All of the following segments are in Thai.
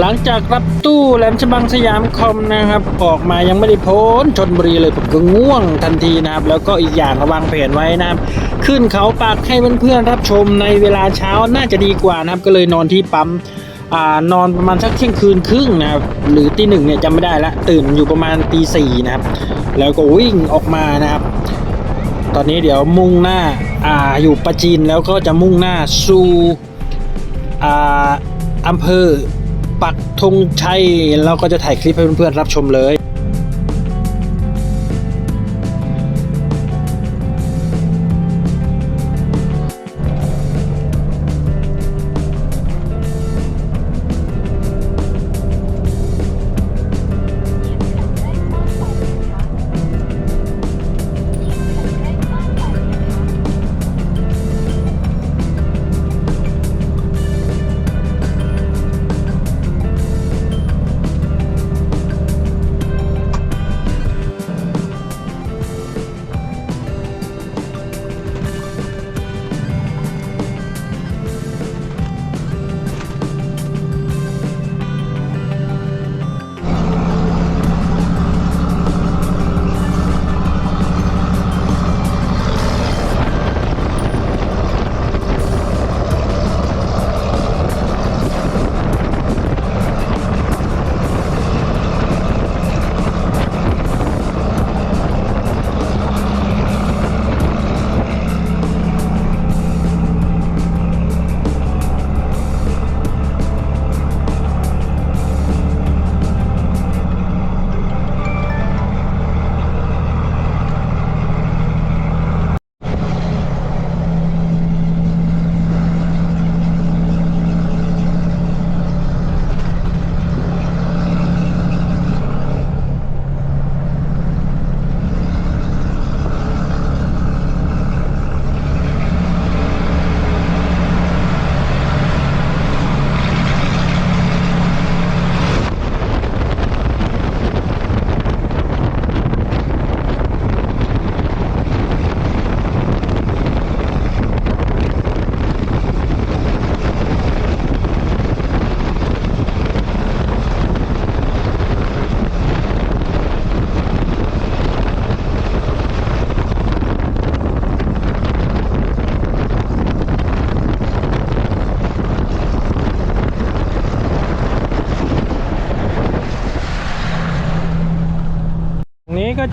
หลังจากรับตู้แหลมฉบังสยามคอมนะครับ ออกมายังไม่ได้พ้นชนบุรีเลยผมก็ง่วงทันทีนะครับ แล้วก็อีกอย่างระวังแผนไว้นะครับ ขึ้นเขาปากให้เพื่อนๆรับชมในเวลาเช้าน่าจะดีกว่านะครับ ก็เลยนอนที่ปั๊มอนอนประมาณสักเที่ยงคืนครึ่งนะครับ หรือตีหนึ่งเนี่ยจำไม่ได้ละตื่นอยู่ประมาณตีสี่นะครับ แล้วก็วิ่งออกมานะครับ ตอนนี้เดี๋ยวมุ่งหน้าอ่าอยู่ประจีนแล้วก็จะมุ่งหน้าสู่อ่าอำเภอ ปักธงชัยเราก็จะถ่ายคลิปให้เพื่อนๆรับชมเลย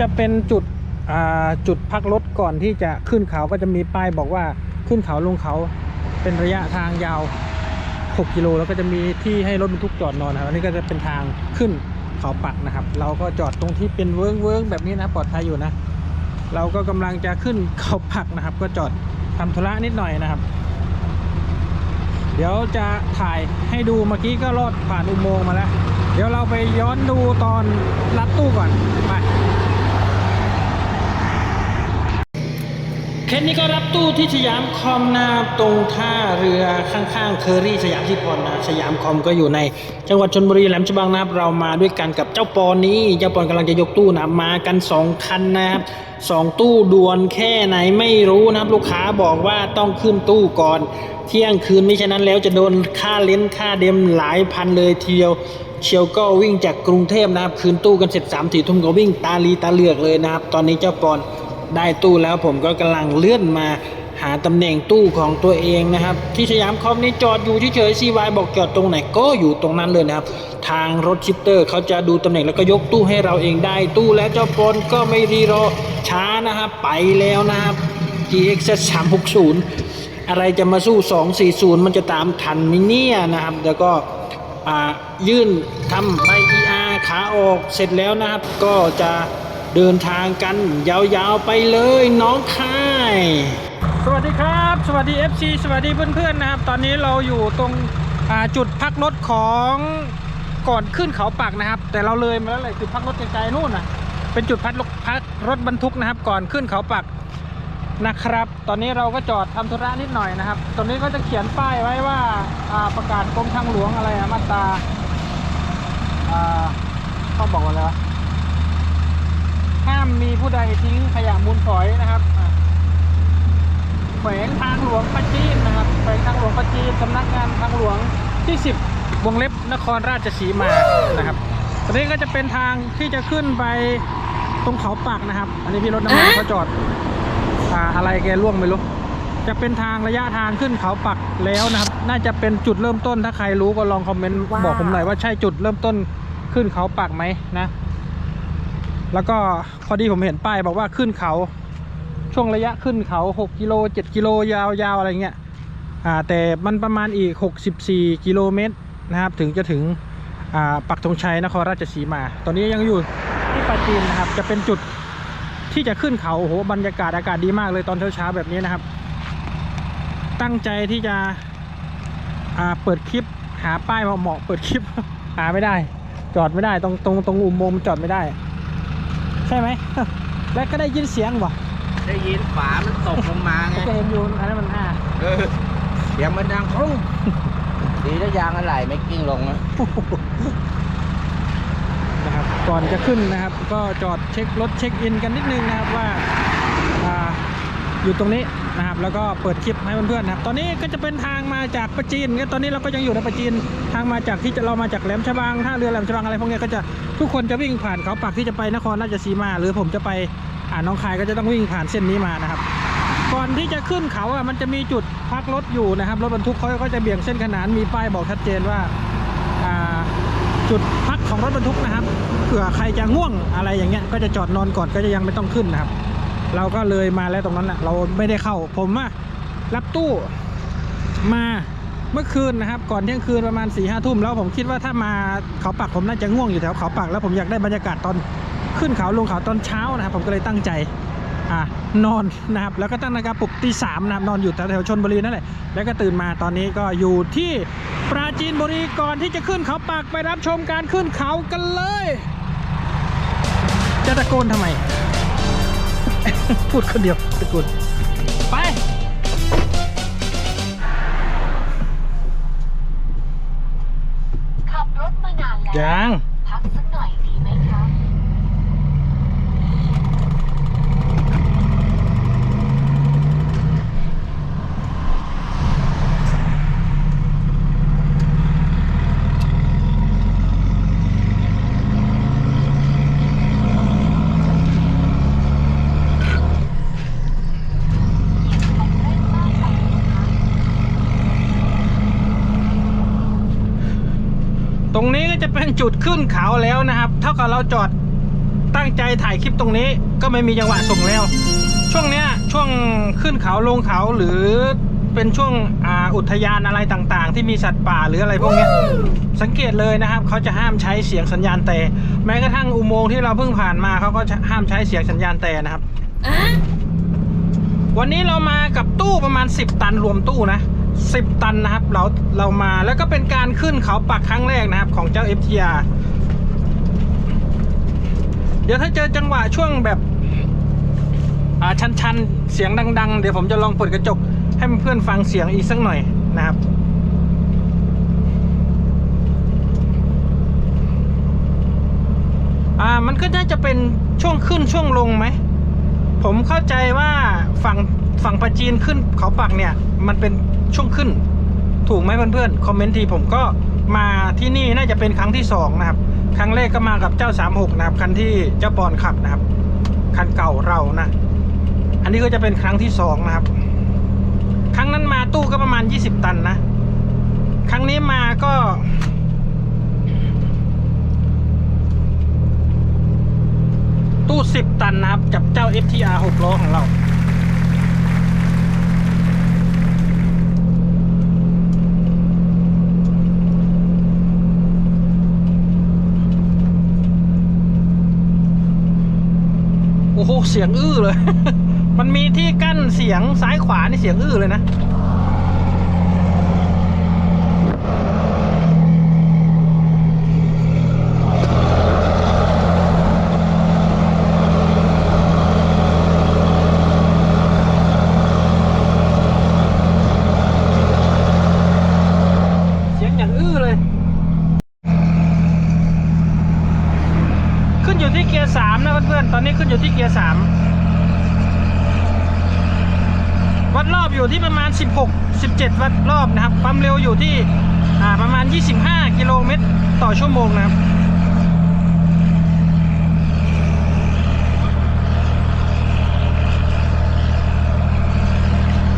จะเป็นจุดจุดพักรถก่อนที่จะขึ้นเขาก็จะมีป้ายบอกว่าขึ้นเขาลงเขาเป็นระยะทางยาว 6 กิโลแล้วก็จะมีที่ให้รถบรรทุกจอดนอนนะครับอันนี้ก็จะเป็นทางขึ้นเขาปักนะครับ เราก็จอดตรงที่เป็นเวิ้งเวิ้งๆแบบนี้นะปลอดภัยอยู่นะ เราก็กำลังจะขึ้นเขาปักนะครับ ก็จอดทำธุระนิดหน่อยนะครับ เดี๋ยวจะถ่ายให้ดูเมื่อกี้ก็ลอดผ่านอุโมงค์มาแล้ว เดี๋ยวเราไปย้อนดูตอนรัดตู้ก่อนไป เคนนี้ก็รับตู้ที่สยามคอมนะตรงท่าเรือข้างๆเคอรี่สยามชิพรนะสยามคอมก็อยู่ใน จังหวัดชนบุรีแหลมฉบังนะครับเรามาด้วยกันกับเจ้าปอนนี้เจ้าปอนกำลังจะยกตู้นะมากันสองคันนะครับสองตู้ด่วนแค่ไหนไม่รู้นะครับลูกค้าบอกว่าต้องขึ้นตู้ก่อน เที่ยงคืนไม่ฉะนั้นแล้วจะโดนค่าเลนค่าเดมหลายพันเลยทีเดียวเชียวก็วิ่งจากกรุงเทพนะครับคืนตู้กันเสร็จสามสี่ทุ่มก็วิ่งตาลีตาเหลือกเลยนะครับตอนนี้เจ้าปอน ได้ตู้แล้วผมก็กำลังเลื่อนมาหาตำแหน่งตู้ของตัวเองนะครับ ที่สยามคอมนี่จอดอยู่เฉยๆซีวายบอกจอดตรงไหนก็อยู่ตรงนั้นเลยนะครับ ทางรถชิปเตอร์เขาจะดูตำแหน่งแล้วก็ยกตู้ให้เราเองได้ตู้แล้วเจ้าปนก็ไม่รีรอช้านะครับไปแล้วนะครับ GX 360 อะไรจะมาสู้ 240 มันจะตามทันไหมเนี่ยนะครับ แล้วก็ยื่นทำใบ ER ขาออกเสร็จแล้วนะครับ ก็จะ เดินทางกันยาวๆไปเลยน้องคาย สวัสดีครับ สวัสดี FC สวัสดีเพื่อนๆนะครับ ตอนนี้เราอยู่ตรงจุดพักรถของก่อนขึ้นเขาปักนะครับ แต่เราเลยมาแล้วเลยจุดพักรถไกลๆนู่นนะเป็นจุดพักรถพักรถบรรทุกนะครับ ก่อนขึ้นเขาปักนะครับ ตอนนี้เราก็จอดทำธุระนิดหน่อยนะครับ ตรงนี้ก็จะเขียนป้ายไว้ว่าาประกาศกรมทางหลวงอะไรอะมาตราอ่าบอกว่าอะไรวะ ห้ามมีผู้ใดทิ้งขยะมูลฝอยนะครับแขวงทางหลวงปัจจีนนะครับแขวงทางหลวงปัจจีนสำนักงานทางหลวงที่ 10 วงเล็บนครราชสีมานะครับตอนนี้ก็จะเป็นทางที่จะขึ้นไปตรงเขาปักนะครับ อันนี้พี่รถน้ำมันเขาจอดอ่าอะไรแกล่วงไม่รู้จะเป็นทางระยะทางขึ้นเขาปักแล้วนะครับ น่าจะเป็นจุดเริ่มต้นถ้าใครรู้ก็ลองคอมเมนต์บอกผมหน่อยว่าใช่จุดเริ่มต้นขึ้นเขาปักไหมนะ แล้วก็พอดีผมเห็นป้ายบอกว่าขึ้นเขา ช่วงระยะขึ้นเขา 6กิโล7กิโลยาวๆอะไรเงี้ยอ่าแต่มันประมาณอีก 64 กิโลเมตรนะครับ ถึงจะถึงอ่าปักธงชัยนครราชสีมา ตอนนี้ยังอยู่ที่ปาจีนนะครับ จะเป็นจุดที่จะขึ้นเขาโอ้โหบรรยากาศอากาศดีมากเลยตอนเช้าๆแบบนี้นะครับ ตั้งใจที่จะอ่าเปิดคลิปหาป้ายเหมาะๆเปิดคลิปหาไม่ได้ จอดไม่ได้ตรงตรงตรงอุโมงค์จอดไม่ได้ ใช่ไหม แล้วก็ได้ยินเสียงบ่ได้ยินฝามันตกลงมาไงก็เห็นอยู่อันนั้นมันอ่าเออเสียงมันดังครุ่งดีถ้ายางอะไรไม่กิ้งลงนะนะครับก่อนจะขึ้นนะครับ ก็จอดเช็ครถเช็คอินกันนิดนึงนะครับว่าอ่าอยู่ตรงนี้ นะครับแล้วก็เปิดคลิปให้เพื่อนๆนะครับ ตอนนี้ก็จะเป็นทางมาจากประจีนก็ตอนนี้เราก็ยังอยู่ในประจีนทางมาจากที่จะเรามาจากแหลมฉบังท่าเรือแหลมฉบังอะไรพวกนี้ก็จะทุกคนจะวิ่งผ่านเขาปักที่จะไปนครราชสีมา หรือผมจะไปอ่าน้องคายก็จะต้องวิ่งผ่านเส้นนี้มานะครับ ก่อนที่จะขึ้นเขาอะมันจะมีจุดพักรถอยู่นะครับรถบรรทุกเขาก็จะเบี่ยงเส้นขนานมีป้ายบอกชัดเจนว่าจุดพักของรถบรรทุกนะครับเผื่อใครจะง่วงอะไรอย่างเงี้ยก็จะจอดนอนก่อนก็จะยังไม่ต้องขึ้นนะครับ เราก็เลยมาแล้วตรงนั้นนะเราไม่ได้เข้าผมอะรับตู้มาเมื่อคืนนะครับ ก่อนเที่ยงคืนประมาณ4ี่ห้าทุ่มแล้วผมคิดว่าถ้ามาเขาปักผมน่าจะง่วงอยู่แถวเขาปักแล้วผมอยากได้บรรยากาศตอนขึ้นเขาลงเขาตอนเช้านะครับ ผมก็เลยตั้งใจอ่านอนนะครับ แล้วก็ตั้งนาฬิกาปลุกตีสามนะครับนอนอยู่แถวๆชนบุรีนั่นแหละแล้วก็ตื่นมาตอนนี้ก็อยู่ที่ปราจีนบุรีก่อนที่จะขึ้นเขาปักไปรับชมการขึ้นเขากันเลย จะตะโกนทำไม พูดคนเดียวตะโกนไปขับรถมานานแล้วยังพักสักหน่อยดีไหมคะ ตรงนี้ก็ จะเป็นจุดขึ้นเขาแล้วนะครับ เท่ากับเราจอดตั้งใจถ่ายคลิปตรงนี้ ก็ไม่มีจังหวะส่งแล้ว ช่วงเนี้ยช่วงขึ้นเขาลงเขาหรือเป็นช่วงอ่าอุทยานอะไรต่างๆ ที่มีสัตว์ป่าหรืออะไรพวกเนี้ยสังเกตเลยนะครับเขาจะห้ามใช้เสียงสัญญาณแต่แม้กระทั่งอุโมงค์ที่เราเพิ่งผ่านมาเขาก็จะห้ามใช้เสียงสัญญาณแต่นะครับวันนี้เรามากับตู้ประมาณ 10 ตันรวมตู้นะ 10 ตันนะครับ เราเรามาแล้วก็เป็นการขึ้นเขาปักครั้งแรกนะครับ ของเจ้า FTR เดี๋ยวถ้าเจอจังหวะช่วงแบบอ่าชันๆ เสียงดัง ๆ เดี๋ยวผมจะลองเปิดกระจก ให้เพื่อนฟังเสียงอีกสักหน่อยนะครับอ่ามันก็น่าจะเป็นช่วงขึ้นช่วงลงไหม ผมเข้าใจว่าฝั่งฝั่งปราจีนขึ้นเขาปักเนี่ย มันเป็น ช่วงขึ้น ถูกไหมเพื่อนๆคอมเมนต์ทีผมก็มาที่นี่น่าจะเป็นครั้งที่สองนะครับครั้งแรกก็มากับเจ้า 36 นะครับคันที่เจ้าปอนขับนะครับคันเก่าเรานะ อันนี้ก็จะเป็นครั้งที่สองนะครับ ครั้งนั้นมาตู้ก็ประมาณ 20 ตันนะ ครั้งนี้มาก็ ตู้ 10 ตันนะครับกับเจ้า FTR 6ล้อของเรา โอ้โห เสียงอื้อเลย มันมีที่กั้นเสียงซ้ายขวานี่เสียงอื้อเลยนะ เสียงอย่างอื้อเลย ขึ้นอยู่ที่เกียร์สามนะเพื่อนๆ ตอนนี้ขึ้นอยู่ที่เกียร์สามวั ดรอบอยู่ที่ประมาณ 16 17 วัดรอบนะครับ ความเร็วอยู่ที่ประมาณ 25 กิโลเมตรต่อชั่วโมงนะครับ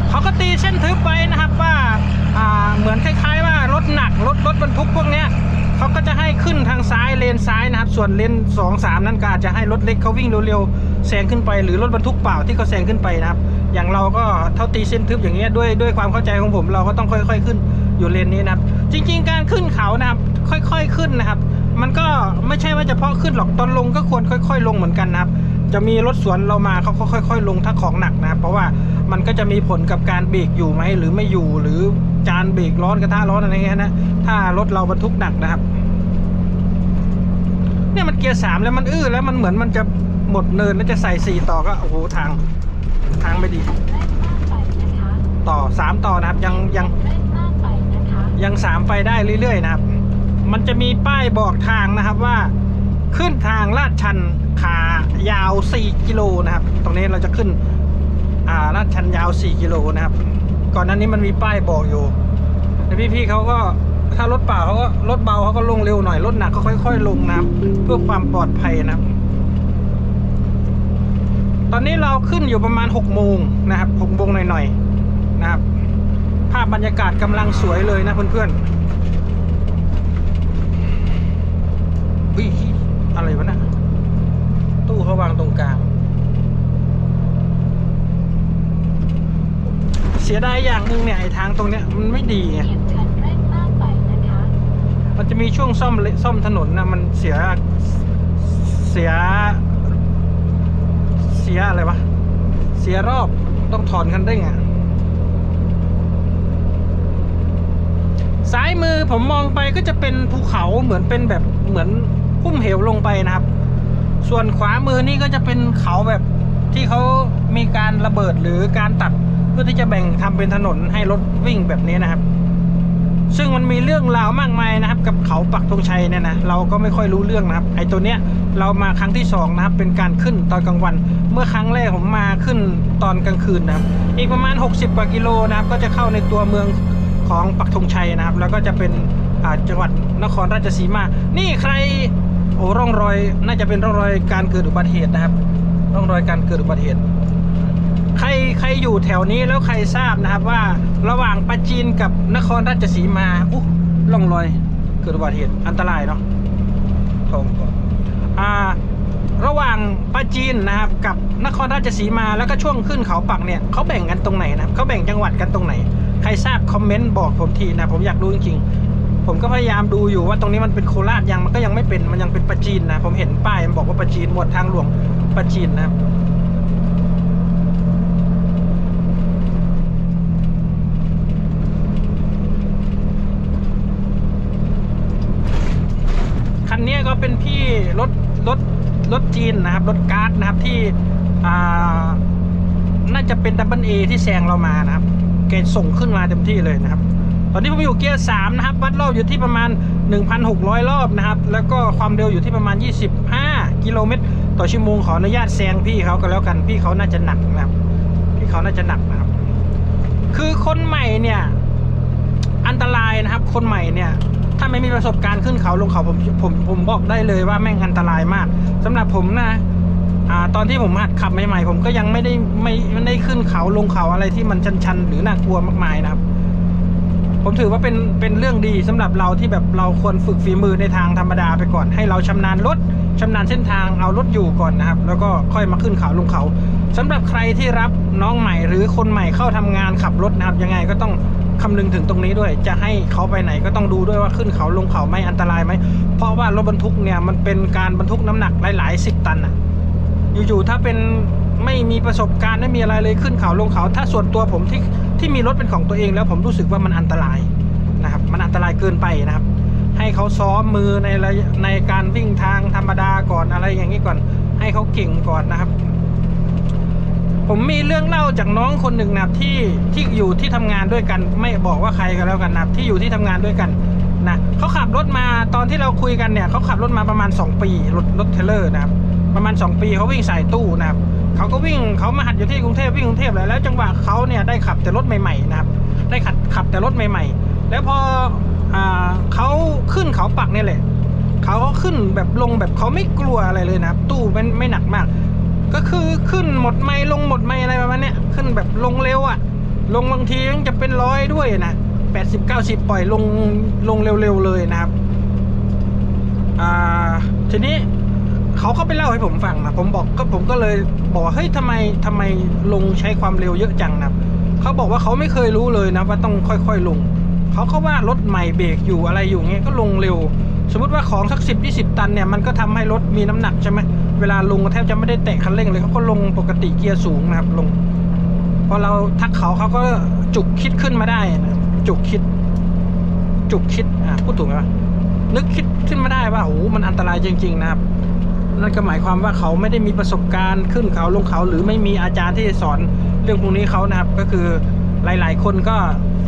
เขาก็ตีเส้นทึบไว้นะครับว่าอ่าเหมือนคล้าย ๆ ว่ารถหนักรถรถบรรทุกพวกเนี้ยเขาก็จะให้ขึ้นทางซ้ายเลนซ้ายนะครับ ส่วนเลนสองสามนั่นก็อาจจะให้รถเล็กเขาวิ่งเร็วๆแซงขึ้นไป หรือรถบรรทุกเปล่าที่เขาแซงขึ้นไปนะครับ อย่างเราก็เท่าตีเส้นทึบอย่างเงี้ยด้วยด้วยความเข้าใจของผมเราก็ต้องค่อย ๆ ขึ้นอยู่เลนนี้นะครับ จริง ๆ การขึ้นเขานะครับค่อย ๆขึ้นนะครับ มันก็ไม่ใช่ว่าเฉพาะขึ้นหรอกตอนลงก็ควรค่อย ๆ ลงเหมือนกันนะครับ จะมีรถสวนเรามาเขาค่อย ๆ ลงถ้าของหนักนะครับ เพราะว่ามันก็จะมีผลกับการเบรกอยู่ไหมหรือไม่อยู่หรือจานเบรกร้อนกระทะร้อนอะไรเงี้ยนะถ้ารถเราบรรทุกหนักนะครับเนี่ยมันเกียร์สามแล้วมันอื้อแล้วมันเหมือนมันจะหมดเนินแล้วจะใส่สี่ต่อก็โอ้โหทาง ทางไม่ดี ต่อสามต่อนะครับยังยังยังสามไปได้เรื่อยๆนะครับ มันจะมีป้ายบอกทางนะครับว่าขึ้นทางลาดชันขายาว 4 กิโลนะครับ ตรงนี้เราจะขึ้นอ่าลาดชันยาว 4 กิโลนะครับ ก่อนหน้านี้มันมีป้ายบอกอยู่แต่พี่ๆเขาก็ถ้ารถเปล่าเขาก็รถเบาเขาก็ลงเร็วหน่อยรถหนักก็ค่อย ๆ ลงนะครับ เพื่อความปลอดภัยนะครับ ตอนนี้เราขึ้นอยู่ประมาณ6โมงนะครับ6โมงหน่อยๆนะครับ ภาพบรรยากาศกำลังสวยเลยนะเพื่อนๆอุ้ยอะไรวะนะตู้เขาวางตรงกลาง เสียดายอย่างหนึ่งเนี่ยไอ้ทางตรงเนี้ยมันไม่ดีไงเหยียบคันเร่งมากไปนะคะมันจะมีช่วงซ่อมเลซ่อมถนนนะมันเสียเสียเสียอะไรวะ เสียรอบต้องถอนคันเร่งอะซ้ายมือผมมองไปก็จะเป็นภูเขาเหมือนเป็นแบบเหมือนพุ่มเหวลงไปนะครับ ส่วนขวามือนี่ก็จะเป็นเขาแบบที่เขามีการระเบิดหรือการตัดเพื่อที่จะแบ่งทำเป็นถนนให้รถวิ่งแบบนี้นะครับ ซึ่งมันมีเรื่องราวมากมายนะครับ กับเขาปักธงชัยเนี่ยนะเราก็ไม่ค่อยรู้เรื่องนะครับ ไอ้ตัวเนี้ยเรามาครั้งที่สองนะครับเป็นการขึ้นตอนกลางวัน เมื่อครั้งแรกผมมาขึ้นตอนกลางคืนนะครับ อีกประมาณ 60 กว่ากิโลนะครับ ก็จะเข้าในตัวเมืองของปักธงชัยนะครับ แล้วก็จะเป็นอ่าจังหวัดนครราชสีมา นี่ใครโอ้ร่องรอย น่าจะเป็นร่องรอยการเกิดอุบัติเหตุนะครับ ร่องรอยการเกิดอุบัติเหตุ ใครใครอยู่แถวนี้แล้วใครทราบนะครับว่าระหว่างปราจีนกับนครราชสีมาอู้ล่องรอย เกิดอุบัติเหตุอันตรายเนาะทองก่อนอ่าระหว่างปราจีนนะครับกับนครราชสีมาแล้วก็ช่วงขึ้นเขาปักเนี่ยเขาแบ่งกันตรงไหนนะครับเขาแบ่งจังหวัดกันตรงไหน ใครทราบคอมเมนต์บอกผมทีนะผมอยากรู้จริงๆผมก็พยายามดูอยู่ว่าตรงนี้มันเป็นโคราชยังมันก็ยังไม่เป็นมันยังเป็นปราจีนนะผมเห็นป้ายมันบอกว่าปราจีนหมวดทางหลวงปราจีนนะครับ นนี้ก็เป็นพี่รถรถรถจีนนะครับ รถการ์ดนะครับที่น่าจะเป็นดับเบิลเอที่แซงเรามานะครับ เกณฑ์ส่งขึ้นมาเต็มที่เลยนะครับ ตอนนี้ผมอยู่เกียร์สามนะครับ วัดรอบอยู่ที่ประมาณ 1,600 รอบนะครับ แล้วก็ความเร็วอยู่ที่ประมาณ 25 กิโลเมตรต่อชั่วโมงขออนุญาตแซงพี่เขาก็แล้วกัน พี่เขาน่าจะหนักนะครับ พี่เขาน่าจะหนักนะครับ คือคนใหม่เนี่ย อันตรายนะครับ คนใหม่เนี่ย ถ้าไม่มีประสบการณ์ขึ้นเขาลงเขาผมผมผมบอกได้เลยว่าแม่งอันตรายมากสำหรับผมนะอ่าตอนที่ผมหัดขับใหม่ๆผมก็ยังไม่ได้ไม่ไม่ได้ขึ้นเขาลงเขาอะไรที่มันชันๆ หรือน่ากลัวมากมายนะครับ ผมถือว่าเป็นเป็นเรื่องดีสำหรับเราที่แบบเราควรฝึกฝีมือในทางธรรมดาไปก่อน ให้เราชำนาญรถชำนาญเส้นทางเอารถอยู่ก่อนนะครับ แล้วก็ค่อยมาขึ้นเขาลงเขาสำหรับใครที่รับน้องใหม่หรือคนใหม่เข้าทำงานขับรถนะครับยังไงก็ต้อง คำนึงถึงตรงนี้ด้วย จะให้เขาไปไหนก็ต้องดูด้วยว่าขึ้นเขาลงเขาไม่อันตรายไหม เพราะว่ารถบรรทุกเนี่ยมันเป็นการบรรทุกน้ำหนักหลายๆสิบตันอะอยู่ๆถ้าเป็นไม่มีประสบการณ์ไม่มีอะไรเลยขึ้นเขาลงเขา ถ้าส่วนตัวผมที่ที่มีรถเป็นของตัวเองแล้วผมรู้สึกว่ามันอันตรายนะครับ มันอันตรายเกินไปนะครับ ให้เขาซ้อมมือในในการวิ่งทางธรรมดาก่อนอะไรอย่างนี้ก่อน ให้เขาเก่งก่อนนะครับ ผมมีเรื่องเล่าจากน้องคนหนึ่งนะที่ที่อยู่ที่ทำงานด้วยกัน ไม่บอกว่าใครก็แล้วกันนับที่อยู่ที่ทำงานด้วยกันนะเขาขับรถมาตอนที่เราคุยกันเนี่ยเขาขับรถมาประมาณ 2 ปีรถรถเทเลอร์นะครับประมาณ 2 ปีเขาวิ่งสายตู้นะครับเขาก็วิ่งเขามาหัดอยู่ที่กรุงเทพวิ่งกรุงเทพเลยแล้วจังหวะเขาเนี่ยได้ขับแต่รถใหม่ๆนะครับได้ขับขับแต่รถใหม่ ๆ แล้วพออเขาขึ้นเขาปักเนี่ยแหละเขาก็ขึ้นแบบลงแบบเขาไม่กลัวอะไรเลยนะครับ ตู้ไม่ไม่หนักมาก ก็คือขึ้นหมดไม่ลง มาณเนี้ยขึ้นแบบลงเร็วอะลงบางทีมันจะเป็นร้อยด้วยนะแปดสิบเก้าสิบปล่อยลงลงเร็วๆเลยนะครับ อ่า ทีนี้เขาก็ไปเล่าให้ผมฟังนะผมบอกก็ผมก็เลยบอกว่าเฮ้ยทำไมทำไมลงใช้ความเร็วเยอะจังนะเขาบอกว่าเขาไม่เคยรู้เลยนะว่าต้องค่อยๆลงเขาก็ว่ารถใหม่เบรกอยู่อะไรอยู่เงี้ยก็ลงเร็ว สมมติว่าของสักสิบยี่สิบตันเนี่ยมันก็ทำให้รถมีน้ำหนักใช่ไหมเวลาลงแทบจะไม่ได้แตะคันเร่งเลยเขาก็ลงปกติเกียร์สูงนะครับลง พอเราทักเขาเขาก็จุกคิดขึ้นมาได้นะจุกคิด จุกคิดอะพูดถูกไหมนึกคิดขึ้นมาได้ว่าโอ้โหมันอันตรายจริง ๆ นะครับนั่นก็หมายความว่าเขาไม่ได้มีประสบการณ์ขึ้นเขาลงเขา หรือไม่มีอาจารย์ที่สอนเรื่องพวกนี้เขานะครับ ก็คือหลาย ๆ คนก็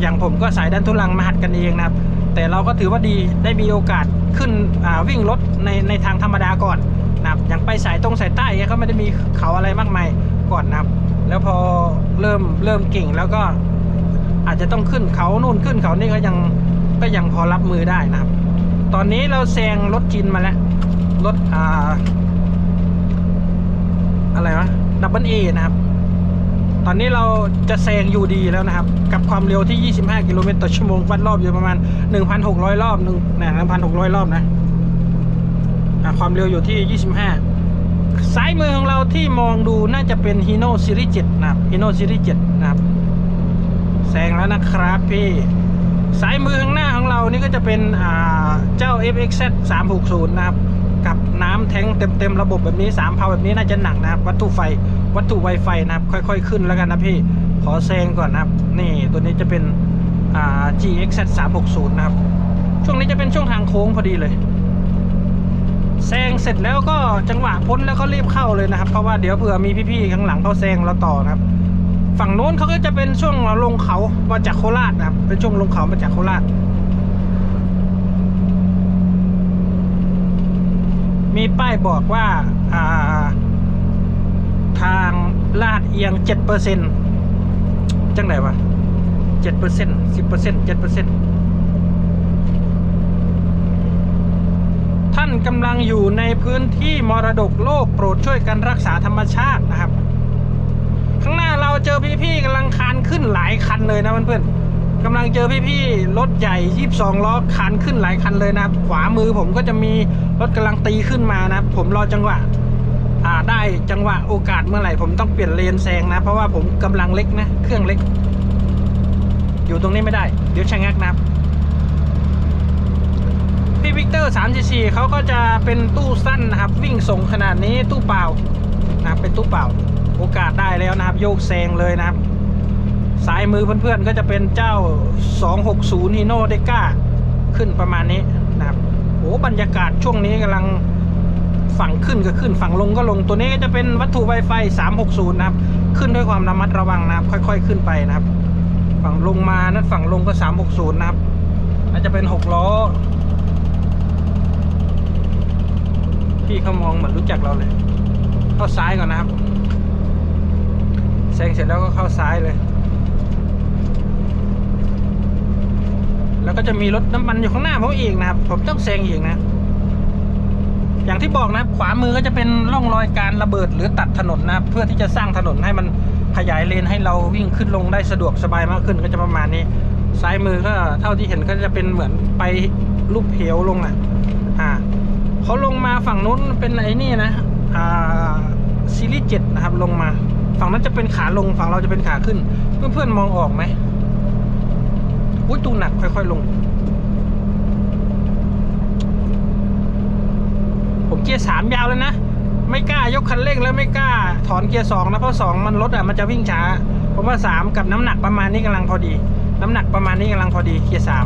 อย่างผมก็สายด้านทุลังมาหัดกันเองนะครับ แต่เราก็ถือว่าดีได้มีโอกาสขึ้นอ่าวิ่งรถในในทางธรรมดาก่อนนะครับอย่างไปสายตรงสายใต้เขาไม่ได้มีเขาอะไรมากมายก่อนนะครับ แล้วพอเริ่มเริ่มเก่งแล้วก็อาจจะต้องขึ้นเขานู่นขึ้นเขานี่ก็ยังก็ยังพอรับมือได้นะครับ ตอนนี้เราแซงรถจินมาแล้ว รถอ่าอะไรวะดับเบิลเอนะครับ ตอนนี้เราจะแซงยูดีแล้วนะครับ กับความเร็วที่ 25 กิโลเมตรต่อชั่วโมงวัดรอบอยู่ประมาณ 1,600 รอบหนึ่งนะ1,600 รอบนะะความเร็วอยู่ที่ 25 ซ้ายมือของเราที่มองดูน่าจะเป็น Hino Series 7นะครับ Hino Series 7นะครับแซงแล้วนะครับพี่สายมือข้างหน้าของเรานี่ก็จะเป็นอ่าเจ้า FXZ 360 นะครับ กับน้ำแท้งเต็มๆระบบแบบนี้ 3 เพาแบบนี้น่าจะหนักนะครับ วัตถุไฟ วัตถุไวไฟนะครับ ค่อยๆ ขึ้นแล้วกันนะพี่ ขอแซงก่อนนะครับ นี่ตัวนี้จะเป็นอ่า GXZ 360 นะครับ ช่วงนี้จะเป็นช่วงทางโค้งพอดีเลย แซงเสร็จแล้วก็จังหวะพ้นแล้วก็รีบเข้าเลยนะครับ เพราะว่าเดี๋ยวเผื่อมีพี่ๆข้างหลังเขาแซงเราต่อนะครับ ฝั่งโน้นเขาก็จะเป็นช่วงลงเขามาจากโคราชนะครับ เป็นช่วงลงเขามาจากโคราช มีป้ายบอกว่าอ่าทางลาดเอียงเจ็ดเปอร์เซ็นจังไหนวะเจ็ดเปอร์เซ็นสิบเปอร์เซ็นเจ็ดเปอร์เซ็นานกำลังอยู่ในพื้นที่มรดกโลกโปรดช่วยกันรักษาธรรมชาตินะครับ ข้างหน้าเราเจอพี่ๆกำลังคานขึ้นหลายคันเลยนะเพื่อนๆกำลังเจอพี่ๆรถใหญ่22ล้อคานขึ้นหลายคันเลยนะครับ ขวามือผมก็จะมีรถกำลังตีขึ้นมานะครับ ผมรอจังหวะอ่าได้จังหวะโอกาสเมื่อไหร่ผมต้องเปลี่ยนเลนแซงนะ เพราะว่าผมกำลังเล็กนะ เครื่องเล็ก อยู่ตรงนี้ไม่ได้ เดี๋ยวชะงักนะครับ เตอร์344เขาก็จะเป็นตู้สั้นนะครับ วิ่งส่งขนาดนี้ตู้เปล่านะครับเป็นตู้เปล่า โอกาสได้แล้วนะครับ โยกแซงเลยนะครับซ้ายมือเพื่อนๆก็จะเป็นเจ้า 260 Hino d e c a ขึ้นประมาณนี้นะครับโอ้บรรยากาศช่วงนี้กำลังฝั่งขึ้นก็ขึ้นฝั่งลงก็ลงตัวนี้ก็จะเป็นวัตถุ Wi-Fi 360 นะครับ ขึ้นด้วยความระมัดระวังนะครับ ค่อย ๆ ขึ้นไปนะครับ ฝั่งลงมานั้นฝั่งลงก็ 360 นะครับอาจจะเป็น 6 ล้อ พี่เขามองเหมือนรู้จักเราเลย เข้าซ้ายก่อนนะครับแซงเสร็จแล้วก็เข้าซ้ายเลย แล้วก็จะมีรถน้ำมันอยู่ข้างหน้าผมอีกนะครับ ผมต้องแซงอีกนะ อย่างที่บอกนะครับ ขวามือก็จะเป็นร่องรอยการระเบิดหรือตัดถนนนะครับ เพื่อที่จะสร้างถนนให้มันขยายเลนให้เราวิ่งขึ้นลงได้สะดวกสบายมากขึ้นก็จะประมาณนี้ ซ้ายมือก็เท่าที่เห็นก็จะเป็นเหมือนไปรูปเหวลงอะ อ่า เขาลงมาฝั่งนู้นเป็นไอ้นี่นะอ่าซีรีส์เจ็ดนะครับลงมา ฝั่งนั้นจะเป็นขาลงฝั่งเราจะเป็นขาขึ้น เพื่อนๆมองออกไหมอุ้ยตูหนักค่อยๆลง ผมเกียร์สามยาวเลยนะไม่กล้ายกคันเร่งแล้วไม่กล้าถอนเกียร์สองนะเพราะสองมันรถอะมันจะวิ่งช้าผมว่าสามกับน้ำหนักประมาณนี้กำลังพอดี น้ำหนักประมาณนี้กำลังพอดีเกียร์สาม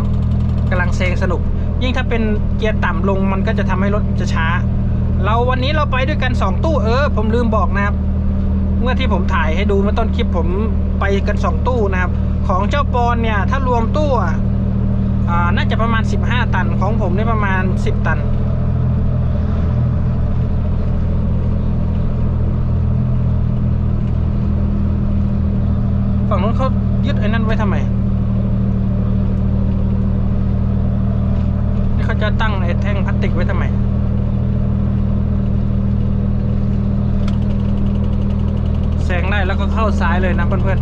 กำลังเซงสนุก ยิ่งถ้าเป็นเกียร์ต่ำลงมันก็จะทำให้รถจะช้า เราวันนี้เราไปด้วยกันสองตู้เออ ผมลืมบอกนะครับ เมื่อที่ผมถ่ายให้ดูเมื่อต้นคลิปผมไปกันสองตู้นะครับ ของเจ้าปอนเนี่ย ถ้ารวมตู้อะอ่าน่าจะประมาณ 15 ตันของผมนี่ประมาณ 10 ตันฝั่งนู้นเขายึดไอ้นั่นไว้ทำไม จะตั้งไอ้แท่งพลาสติกไว้ทำไมแซงได้แล้วก็เข้าซ้ายเลยนะเพื่อน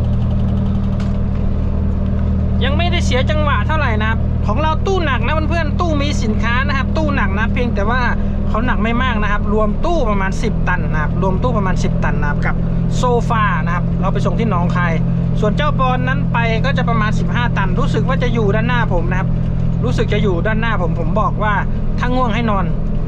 ๆ ยังไม่ได้เสียจังหวะเท่าไหร่นะครับ ของเราตู้หนักนะเพื่อนๆ ตู้มีสินค้านะครับ ตู้หนักนะเพียงแต่ว่าเขาหนักไม่มากนะครับ รวมตู้ประมาณ 10 ตันนะครับ รวมตู้ประมาณ 10 ตันนะครับกับโซฟานะครับ เราไปส่งที่หนองคาย ส่วนเจ้าบอลนั้นไปก็จะประมาณ 15 ตัน รู้สึกว่าจะอยู่ด้านหน้าผมนะครับ รู้สึกจะอยู่ด้านหน้าผมผมบอกว่าถ้าง่วงให้นอน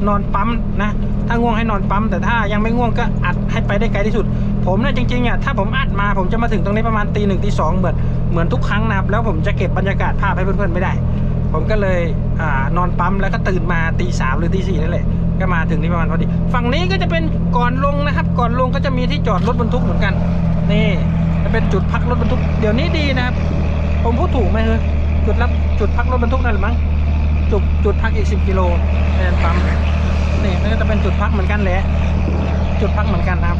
นอนปั๊มนะ ถ้าง่วงให้นอนปั๊ม แต่ถ้ายังไม่ง่วงก็อัดให้ไปได้ไกลที่สุด ผมเนี่ยจริงๆอะถ้าผมอัดมาผมจะมาถึงตรงนี้ประมาณตีหนึ่งตีสองเหมือนเหมือนทุกครั้งนะครับแล้วผมจะเก็บบรรยากาศภาพให้เพื่อนๆไม่ได้ ผมก็เลยอนอนปั๊มแล้วก็ตื่นมาตีสามหรือตีสี่นั่นแหละก็มาถึงนี่ประมาณพอดี ฝั่งนี้ก็จะเป็นก่อนลงนะครับ ก่อนลงก็จะมีที่จอดรถบรรทุกเหมือนกัน นี่จะเป็นจุดพักรถบรรทุก เดี๋ยวนี้ดีนะครับ ผมพูดถูกไหมเฮ้ย จุดรับจุดพักรถบรรทุกนั่นหรือมั้งจุดจุดพักอีกสิบกิโลแทนปั๊มนี่นก็จะเป็นจุดพักเหมือนกันแหละจุดพักเหมือนกันครับ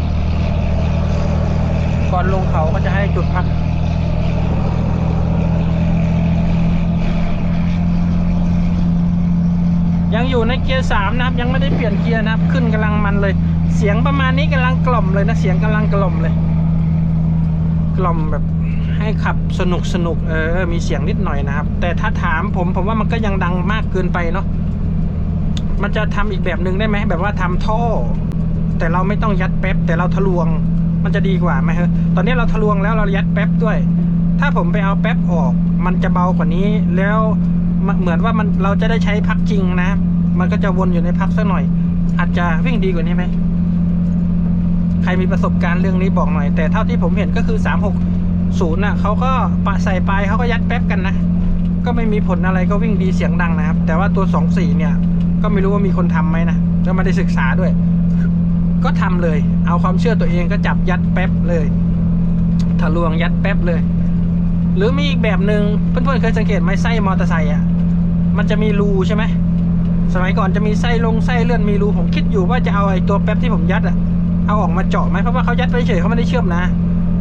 ก่อนลงเขาก็จะให้จุดพักยังอยู่ในเกียร์สามนะครับยังไม่ได้เปลี่ยนเกียร์นะครับ ขึ้นกำลังมันเลย เสียงประมาณนี้กำลังกล่อมเลยนะเสียงกำลังกล่อมเลย กล่อมแบบ ให้ขับสนุกสนุกเออ มีเสียงนิดหน่อยนะครับ แต่ถ้าถามผมผมว่ามันก็ยังดังมากเกินไปเนาะมันจะทำอีกแบบหนึ่งได้ไหมแบบว่าทำท่อ แต่เราไม่ต้องยัดแป๊บ แต่เราทะลวง มันจะดีกว่าไหมฮ้ยตอนนี้เราทะลวงแล้วเรายัดแป๊บด้วย ถ้าผมไปเอาแป๊บออก มันจะเบากว่านี้แล้วเหมือนว่ามันเราจะได้ใช้พักจริงนะ มันก็จะวนอยู่ในพักสักหน่อย อาจจะวิ่งดีกว่านี้ไหมใครมีประสบการณ์เรื่องนี้บอกหน่อย แต่เท่าที่ผมเห็นก็คือ 360น่ะเขาก็ปะใส่ปเขาก็ยัดแป๊บกันนะ ก็ไม่มีผลอะไรก็วิ่งดีเสียงดังนะครับ แต่ว่าตัว 24 เนี่ย ก็ไม่รู้ว่ามีคนทำไหมนะก็ไม่ได้ศึกษาด้วย ก็ทำเลย เอาความเชื่อตัวเองก็จับยัดแป๊บเลยทะลวงยัดแป๊บเลย หรือมีอีกแบบหนึ่งเพื่อนๆเคยสังเกตไหมไส้มอเตอร์ไซค์อะมันจะมีรูใช่ไหมสมัยก่อนจะมีไส้ลงไส้เลื่อนมีรูผมคิดอยู่ว่าจะเอาไอ้ตัวแป๊บที่ผมยัดอะเอาออกมาเจาะไหมเพราะว่าเขายัดไปเฉยเขาไม่ได้เชื่อมนะ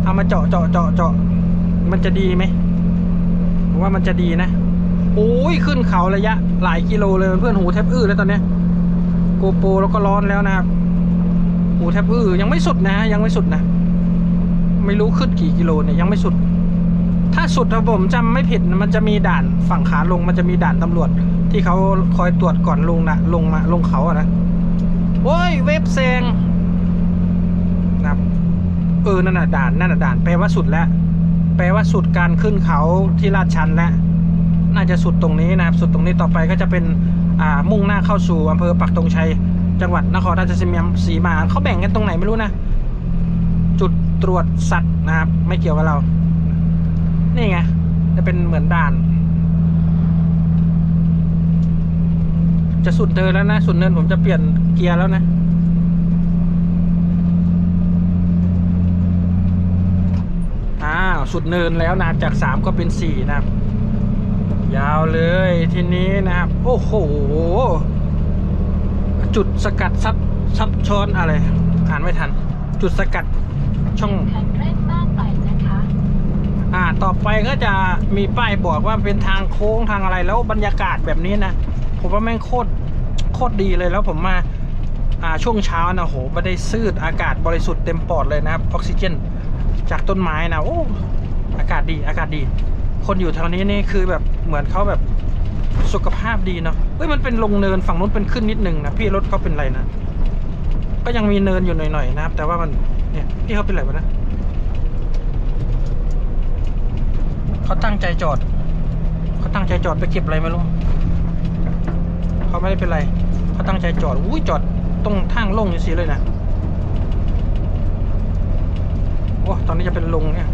เอามาเจาะเจาะเจาะเจาะมันจะดีไหมผมว่ามันจะดีนะโอ้ยขึ้นเขาระยะ หลายกิโลเลยเพื่อนหูแทบอื้อแล้วตอนเนี้ยโกโปรแล้วก็ร้อนแล้วนะครับหูแทบอื้อยังไม่สุดนะ ยังไม่สุดนะ ไม่รู้ขึ้นกี่กิโลเนี่ยยังไม่สุด ถ้าสุดถ้าผมจำไม่ผิดมันจะมีด่านฝั่งขาลงมันจะมีด่านตำรวจ ที่เขาคอยตรวจก่อนลงนะลงมาลงเขาอะนะโอ้ยเว็บแซง เออนั่นน่ะด่านนั่นน่ะด่านแปลว่าสุดแล้วแปลว่าสุดการขึ้นเขาที่ลาดชันแล้วน่าจะสุดตรงนี้นะครับ สุดตรงนี้ต่อไปก็จะเป็นอ่ามุ่งหน้าเข้าสู่อำเภอปักธงชัย จังหวัดนครราชสีมาสีมาเขาแบ่งกันตรงไหนไม่รู้นะ จุดตรวจสัตว์นะครับ ไม่เกี่ยวกับเรา นี่ไงจะเป็นเหมือนด่าน จะสุดเนินแล้วนะ สุดเนินผมจะเปลี่ยนเกียร์แล้วนะ อ้าวสุดเนินแล้วนะครับจากสามก็เป็นสี่นะครับ ยาวเลยทีนี้นะครับ โอ้โห จุดสกัดซับซับช้อนอะไร อ่านไม่ทัน จุดสกัดช่องคันเร่งมากไปนะคะ อ่าต่อไปก็จะมีป้ายบอกว่าเป็นทางโค้งทางอะไรแล้วบรรยากาศแบบนี้นะ ผมว่าแม่งโคตรโคตรดีเลยแล้วผมมาอ่าช่วงเช้านะโหไม่ได้ซืดอากาศบริสุทธิ์เต็มปอดเลยนะครับออกซิเจน จากต้นไม้นะโอ้อากาศดีอากาศดี คนอยู่แถวนี้นี่คือแบบเหมือนเขาแบบสุขภาพดีเนาะเฮ้ยมันเป็นลงเนินฝั่งนู้นเป็นขึ้นนิดนึงนะพี่รถเขาเป็นไรนะก็ยังมีเนินอยู่หน่อยๆนะครับ แต่ว่ามันเนี่ยพี่เขาเป็นไรวะนะเขาตั้งใจจอดเขาตั้งใจจอดไปเก็บอะไรไม่รู้เขาไม่ได้เป็นไรเขาตั้งใจจอดอุ้ยจอดตรงทางลงอย่างนี้เลยนะ โอ้ตอนนี้จะเป็นลงเนี่ย